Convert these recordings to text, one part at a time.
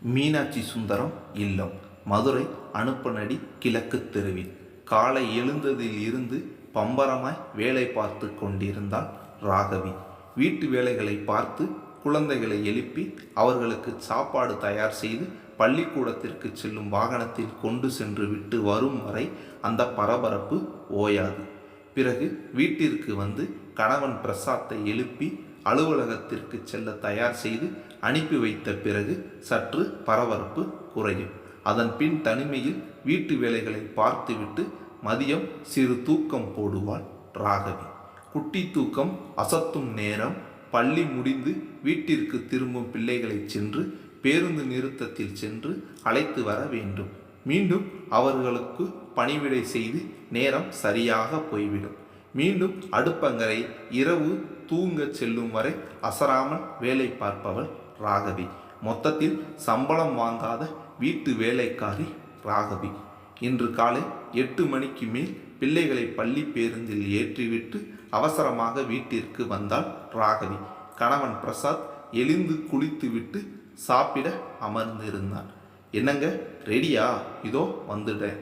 மீனாட்சி சுந்தரம் இல்லம். மதுரை அனுப்பனடி கிழக்கு தெருவில். காலை எழுந்ததில் இருந்து பம்பரமாய் வேலை பார்த்து கொண்டிருந்தாள் ராகவி. வீட்டு வேலைகளை பார்த்து குழந்தைகளை எழுப்பி அவர்களுக்கு சாப்பாடு தயார் செய்து பள்ளிக்கூடத்திற்கு செல்லும் வாகனத்தில் கொண்டு சென்று விட்டு வரும் வரை அந்த பரபரப்பு ஓயாது. பிறகு வீட்டிற்கு வந்து கணவன் பிரசாத்தை எழுப்பி அலுவலகத்திற்கு செல்ல தயார் செய்து அனுப்பி வைத்த பிறகு சற்று பரபரப்பு குறையும். அதன் பின் தனிமையில் வீட்டு வேலைகளை பார்த்துவிட்டு மதியம் சிறு தூக்கம் போடுவாள் ராகவி. குட்டி தூக்கம் அசத்தும் நேரம் பள்ளி முடிந்து வீட்டிற்கு திரும்பும் பிள்ளைகளை சென்று பேருந்து நிறுத்தத்தில் சென்று அழைத்து வர வேண்டும். மீண்டும் அவர்களுக்கு பணிவிடை செய்து நேரம் சரியாக போய்விடும். மீண்டும் அடுப்பங்கரை இரவு தூங்க செல்லும் வரை அசராமல் வேலை பார்ப்பவள் ராகவி. மொத்தத்தில் சம்பளம் வாங்காத வீட்டு வேலைக்காரி ராகவி. இன்று காலை எட்டு மணிக்கு மேல் பிள்ளைகளை பள்ளி பேருந்தில் ஏற்றிவிட்டு அவசரமாக வீட்டிற்கு வந்தாள் ராகவி. கணவன் பிரசாத் எழுந்து குளித்துவிட்டு சாப்பிட அமர்ந்திருந்தான். என்னங்க ரெடியா இதோ வந்துட்டேன்.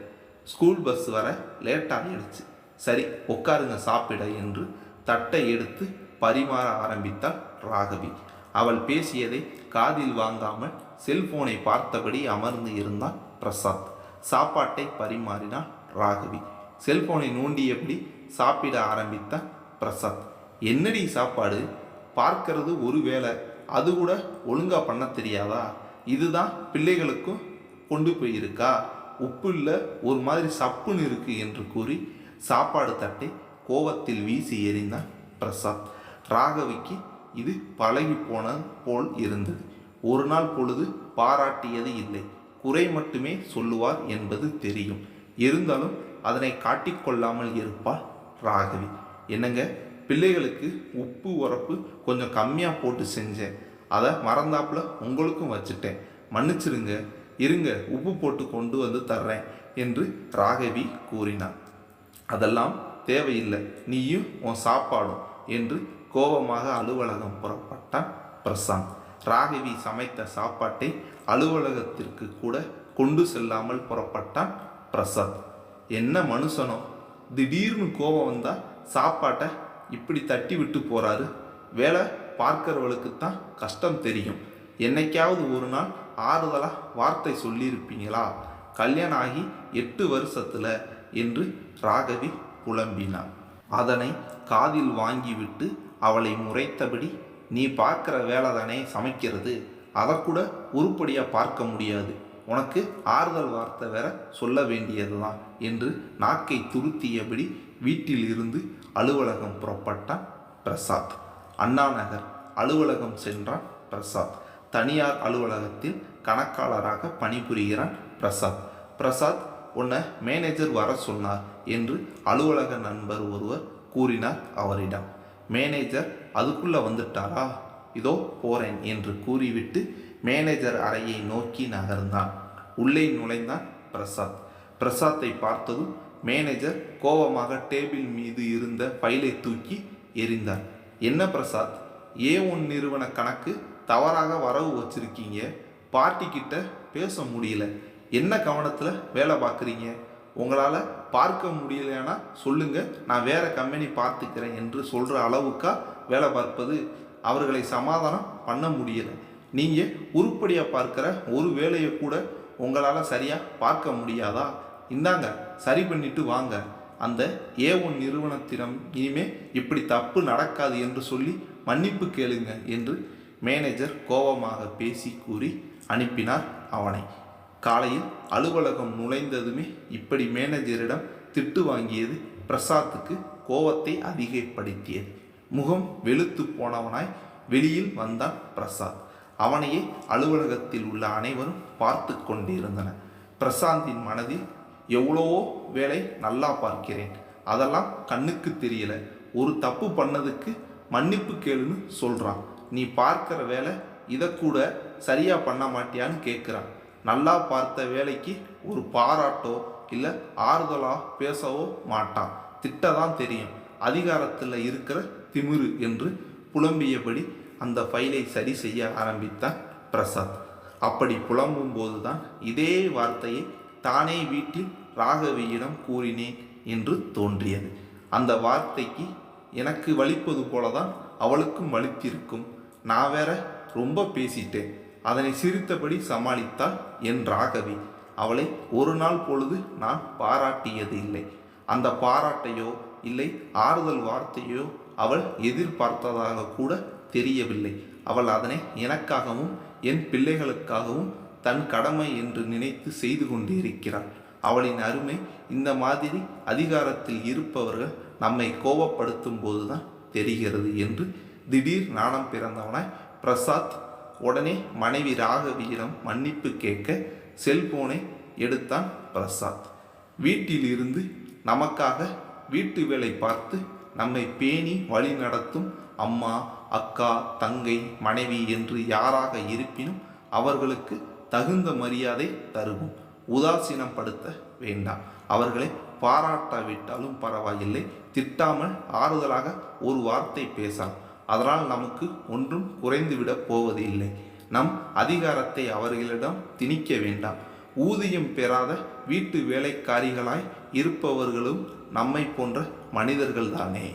ஸ்கூல் பஸ் வர லேட் ஆகிடுச்சு சரி உட்காருங்க சாப்பிட என்று தட்டை எடுத்து பரிமாற ஆரம்பித்தாள் ராகவி. அவள் பேசியதை காதில் வாங்காமல் செல்போனை பார்த்தபடி அமர்ந்து இருந்தான் பிரசாத். சாப்பாட்டை பரிமாறினாள் ராகவி. செல்போனை நோண்டியபடி சாப்பிட ஆரம்பித்தான் பிரசாத். என்னடி சாப்பாடு? பார்க்கறது ஒரு வேளை. அது கூட ஒழுங்காக பண்ண தெரியாதா? இதுதான் பிள்ளைகளுக்கும் கொண்டு போயிருக்கா? உப்பு இல்லை ஒரு மாதிரி சப்புன்னு இருக்கு என்று கூறி சாப்பாடு தட்டை கோவத்தில் வீசி எறிந்தான் பிரசாத். ராகவிக்கு இது பழகி போன போல் இருந்தது. ஒரு நாள் பொழுது பாராட்டியது இல்லை. குறை மட்டுமே சொல்லுவார் என்பது தெரியும். இருந்தாலும் அதனை காட்டிக்கொள்ளாமல் இருப்பாள் ராகவி. என்னங்க? பிள்ளைகளுக்கு உப்பு உரப்பு கொஞ்சம் கம்மியாக போட்டு செஞ்சேன். அதை மறந்தாப்புல உங்களுக்கும் வச்சுட்டேன். மன்னிச்சிருங்க. இருங்க உப்பு போட்டு கொண்டு வந்து தர்றேன் என்று ராகவி கூறினார் அதெல்லாம் தேவையில்லை. நீயும் உன் சாப்பாடும். என்று கோபமாக அலுவலகம் புறப்பட்டான் பிரசாந்த். ராகவி சமைத்த சாப்பாட்டை அலுவலகத்திற்கு கூட கொண்டு செல்லாமல் புறப்பட்டான் பிரசாத் என்ன மனுஷனோ திடீர்னு கோபம் வந்தால் சாப்பாட்டை இப்படி தட்டி விட்டு போகிறாரு வேலை பார்க்கிறவளுக்கு தான் கஷ்டம் தெரியும். என்னைக்காவது ஒரு நாள் ஆறுதலாக வார்த்தை சொல்லியிருப்பீங்களா? கல்யாணம் ஆகி எட்டு வருஷத்தில் என்று ராகவி புலம்பினான் அதனை காதில் வாங்கிவிட்டு அவளை முறைத்தபடி நீ பார்க்குற வேலை தானே சமைக்கிறது? அதை கூட உருப்படியாக பார்க்க முடியாது. உனக்கு ஆறுதல் வார்த்தை வேற சொல்ல வேண்டியதுதான் என்று நாக்கை துருத்தியபடி வீட்டில் இருந்து அலுவலகம் புறப்பட்டான் பிரசாத். அண்ணா நகர் அலுவலகம் சென்றான் பிரசாத். தனியார் அலுவலகத்தில் கணக்காளராக பணிபுரிகிறான் பிரசாத். பிரசாத் உன்னை மேனேஜர் வர சொன்னார் என்று அலுவலக நண்பர் ஒருவர் கூறினார் அவரிடம். மேனேஜர் அதுக்குள்ளே வந்துட்டாரா? இதோ போறேன் என்று கூறிவிட்டு மேனேஜர் அறையை நோக்கி நகர்ந்தான். உள்ளே நுழைந்தான் பிரசாத். பிரசாத்தை பார்த்ததும் மேனேஜர் கோபமாக டேபிள் மீது இருந்த ஃபைலை தூக்கி எறிந்தார். என்ன பிரசாத்? ஏ ஒன் நிறுவன கணக்கு? தவறாக வரவு வச்சிருக்கீங்க. பார்ட்டி கிட்ட பேச முடியல. என்ன கவனத்தில் வேலை பார்க்குறீங்க? உங்களால் பார்க்க முடியலைன்னா சொல்லுங்கள் நான் வேறு கம்பெனி பார்த்துக்கிறேன் என்று சொல்கிற அளவுக்கா வேலை பார்ப்பது அவர்களை சமாதானம் பண்ண முடியலை. நீங்கள் உருப்படியாக பார்க்குற ஒரு வேலையை கூட உங்களால் சரியாக பார்க்க முடியாதா? இந்தாங்க சரி பண்ணிட்டு வாங்க. அந்த ஏ ஒன் நிறுவனத்திடம் இனிமே இப்படி தப்பு நடக்காது என்று சொல்லி மன்னிப்பு கேளுங்க என்று மேனேஜர் கோபமாக பேசி கூறி அனுப்பினார் அவனை. காலையில் அலுவலகம் நுழைந்ததுமே இப்படி மேனேஜரிடம் திட்டு வாங்கியது பிரசாத்துக்கு கோபத்தை அதிகப்படுத்தியது. முகம் வெளுத்து போனவனாய் வெளியில் வந்தான் பிரசாத். அவனையே அலுவலகத்தில் உள்ள அனைவரும் பார்த்து கொண்டிருந்தனர். பிரசாந்தின் மனதில் எவ்வளவோ வேலை நல்லா பார்க்கிறேன். அதெல்லாம் கண்ணுக்கு தெரியல. ஒரு தப்பு பண்ணதுக்கு மன்னிப்பு கேளுன்னு சொல்கிறான் நீ பார்க்குற வேலை இதை கூட சரியாக பண்ண மாட்டியான்னு கேட்குறான் நல்லா பார்த்த வேலைக்கு ஒரு பாராட்டோ இல்லை ஆறுதலாக பேசவோ மாட்டான் திட்ட தான் தெரியும். அதிகாரத்தில் இருக்கிற திமிரு என்று புலம்பியபடி அந்த ஃபைலை சரி செய்ய ஆரம்பித்தான் பிரசாத். அப்படி புலம்பும் போதுதான் இதே வார்த்தையை தானே வீட்டில் ராகவியிடம் கூறினேன் என்று தோன்றியது. அந்த வார்த்தைக்கு எனக்கு வலிப்பது போலதான் அவளுக்கும் வலித்திருக்கும். நான் வேற ரொம்ப பேசிட்டேன். அதனை சிரித்தபடி சமாளித்தாள் என் ராகவி. அவளை ஒரு நாள் பொழுது நான் பாராட்டியது இல்லை. அந்த பாராட்டையோ இல்லை ஆறுதல் வார்த்தையோ அவள் எதிர்பார்த்ததாக கூட தெரியவில்லை. அவள் அதனை எனக்காகவும் என் பிள்ளைகளுக்காகவும் தன் கடமை என்று நினைத்து செய்து கொண்டிருக்கிறாள். அவளின் அருமை இந்த மாதிரி அதிகாரத்தில் இருப்பவர்கள் நம்மை கோபப்படுத்தும் போதுதான் தெரிகிறது என்று திடீர் நாணம் பிறந்தவனாய் பிரசாத் உடனே மனைவி ராகவியிடம் மன்னிப்பு கேட்க செல்போனை எடுத்தான் பிரசாத். வீட்டிலிருந்து நமக்காக வீட்டு வேலை பார்த்து நம்மை பேணி வழி நடத்தும் அம்மா அக்கா தங்கை மனைவி என்று யாராக இருப்பினும் அவர்களுக்கு தகுந்த மரியாதை தருவோம். உதாசீனப்படுத்த வேண்டாம். அவர்களை பாராட்டாவிட்டாலும் பரவாயில்லை. திட்டாமல் ஆறுதலாக ஒரு வார்த்தை பேசலாம் அதனால் நமக்கு ஒன்றும் குறைந்துவிடப் போவதில்லை நம் அதிகாரத்தை அவர்களிடம் திணிக்க வேண்டாம். ஊதியம் பெறாத வீட்டு வேலைக்காரிகளாய் இருப்பவர்களும் நம்மை போன்ற மனிதர்கள்தானே?